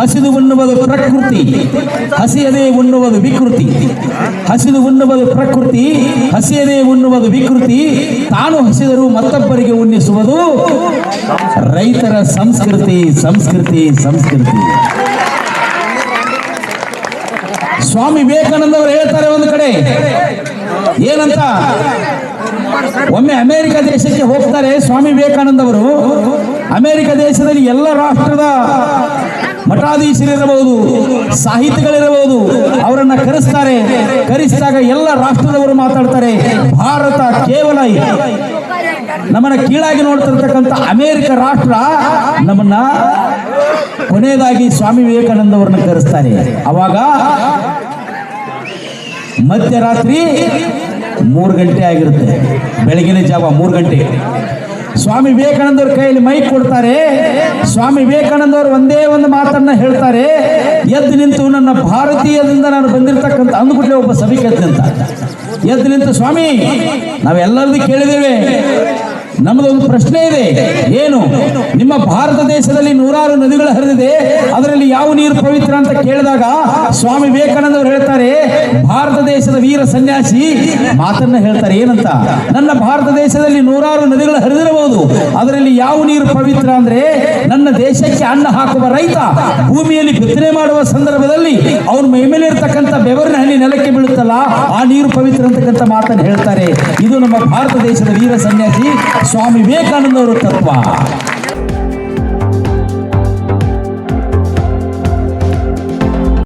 ಹಸಿದು ಉಣ್ಣುವುದು ಪ್ರಕೃತಿ, ಹಸಿಯದೇ ಉಣ್ಣುವುದು ವಿಕೃತಿ. ಹಸಿದು ಉಣ್ಣುವುದು ಪ್ರಕೃತಿ, ಹಸಿಯದೇ ಉಣ್ಣುವುದು ವಿಕೃತಿ. ತಾನು ಹಸಿದರು ಮತ್ತೊಬ್ಬರಿಗೆ ಉಣ್ಣಿಸುವುದು ರೈತರ ಸಂಸ್ಕೃತಿ ಸಂಸ್ಕೃತಿ ಸಂಸ್ಕೃತಿ. ಸ್ವಾಮಿ ವಿವೇಕಾನಂದ ಅವರು ಹೇಳ್ತಾರೆ ಒಂದು ಕಡೆ, ಏನಂತ? ಒಮ್ಮೆ ಅಮೆರಿಕ ದೇಶಕ್ಕೆ ಹೋಗ್ತಾರೆ ಸ್ವಾಮಿ ವಿವೇಕಾನಂದ ಅವರು ಅಮೆರಿಕ ದೇಶದಲ್ಲಿ ಎಲ್ಲ ರಾಷ್ಟ್ರದ ಮಠಾಧೀಶರಿರಬಹುದು ಸಾಹಿತಿಗಳಿರಬಹುದು, ಅವರನ್ನ ಕರೆಸ್ತಾರೆ. ಕರೆಸಿದಾಗ ಎಲ್ಲ ರಾಷ್ಟ್ರದವರು ಮಾತಾಡ್ತಾರೆ. ಭಾರತ ಕೇವಲ ನಮ್ಮನ್ನ ಕೀಳಾಗಿ ನೋಡ್ತಿರ್ತಕ್ಕಂಥ ಅಮೆರಿಕ ರಾಷ್ಟ್ರ ನಮ್ಮನ್ನ ಕೊನೆಯದಾಗಿ ಸ್ವಾಮಿ ವಿವೇಕಾನಂದ ಅವರನ್ನ ಕರೆಸ್ತಾರೆ. ಅವಾಗ ಮಧ್ಯರಾತ್ರಿ ಮೂರು ಗಂಟೆ ಆಗಿರುತ್ತೆ. ಬೆಳಗಿನ ಜಾವ ಮೂರು ಗಂಟೆ. ಸ್ವಾಮಿ ವಿವೇಕಾನಂದ ಕೈಯಲ್ಲಿ ಮೈಕ್ ಕೊಡ್ತಾರೆ. ಸ್ವಾಮಿ ವಿವೇಕಾನಂದ ಒಂದೇ ಒಂದು ಮಾತನ್ನ ಹೇಳ್ತಾರೆ. ಎದ್ದು ನಿಂತು ನನ್ನ ಭಾರತೀಯದಿಂದ ನಾನು ಬಂದಿರತಕ್ಕಂಥ ಅಂದ್ಬಿಟ್ಲೆ ಒಬ್ಬ ಸಭಿಕ ನಿಂತ ಎದ್ದು ನಿಂತು ಸ್ವಾಮಿ ನಾವೆಲ್ಲರದು ಕೇಳಿದ್ದೇವೆ ನಮ್ಮದೊಂದು ಪ್ರಶ್ನೆ ಇದೆ. ಏನು? ನಿಮ್ಮ ಭಾರತ ದೇಶದಲ್ಲಿ ನೂರಾರು ನದಿಗಳು ಹರಿದಿದೆ. ಅದರಲ್ಲಿ ಯಾವ ನೀರು ಪವಿತ್ರ ಅಂತ ಕೇಳಿದಾಗ ಸ್ವಾಮಿ ವಿವೇಕಾನಂದ ಅವರು ಹೇಳ್ತಾರೆ, ಭಾರತ ದೇಶದ ವೀರ ಸನ್ಯಾಸಿ. ಮಾತನ್ನ ಹೇಳ್ತಾರೆ, ಏನಂತ? ನನ್ನ ಭಾರತ ದೇಶದಲ್ಲಿ ನೂರಾರು ನದಿಗಳು ಹರಿದಿರಬಹುದು. ಅದರಲ್ಲಿ ಯಾವ ನೀರು ಪವಿತ್ರ ಅಂದ್ರೆ ನನ್ನ ದೇಶಕ್ಕೆ ಅನ್ನ ಹಾಕುವ ರೈತ. ಭೂಮಿಯಲ್ಲಿ ಬಿತ್ತನೆ ಮಾಡುವ ಸಂದರ್ಭದಲ್ಲಿ ಅವ್ರ ಮೈ ಮೇಲೆ ಇರ್ತಕ್ಕಂಥ ಬೆವರಿನ ಹನಿ ನೆಲಕ್ಕೆ ಆ ನೀರು ಪವಿತ್ರ ಅಂತಕ್ಕಂಥ ಮಾತನ್ನು ಹೇಳ್ತಾರೆ. ಇದು ನಮ್ಮ ಭಾರತ ದೇಶದ ವೀರ ಸನ್ಯಾಸಿ ಸ್ವಾಮಿ ವಿವೇಕಾನಂದ ಅವರ ತತ್ವ.